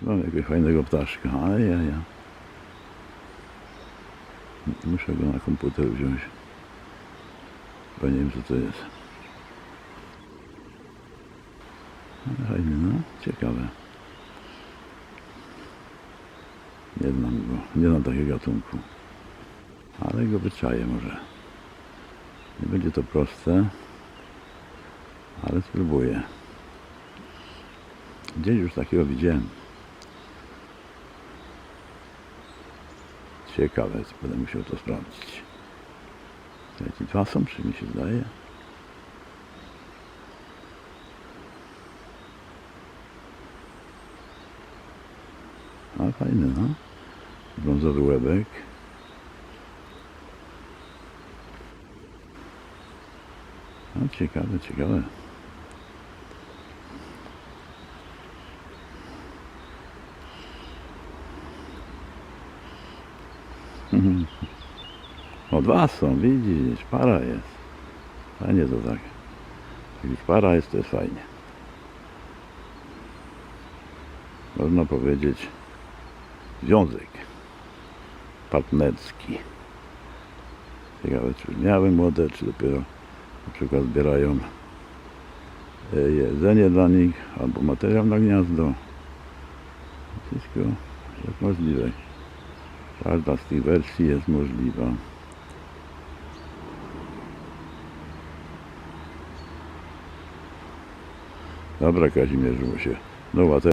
tu mam jakiegoś fajnego ptaszka. A ja, ja. Muszę go na komputer wziąć. Bo nie wiem co to jest. Ale Fajny, no. Ciekawe. Nie znam go. Nie znam takiego gatunku. Ale go wyczaję może. Nie będzie to proste. Ale spróbuję. Gdzieś już takiego widziałem. Ciekawe, będę musiał to sprawdzić. Ci dwa są, czy mi się zdaje? A fajny, no. Brązowy łebek. No ciekawe, ciekawe. O dwa są, widzisz, para jest. Fajnie to tak. Jak już para jest, to jest fajnie. Można powiedzieć związek partnerski. Ciekawe, czy już miały młode, czy dopiero na przykład zbierają e, jedzenie dla nich albo materiał na gniazdo. Wszystko jest możliwe. Każda z tych wersji jest możliwa. Dobra Kazimierzu, się nowa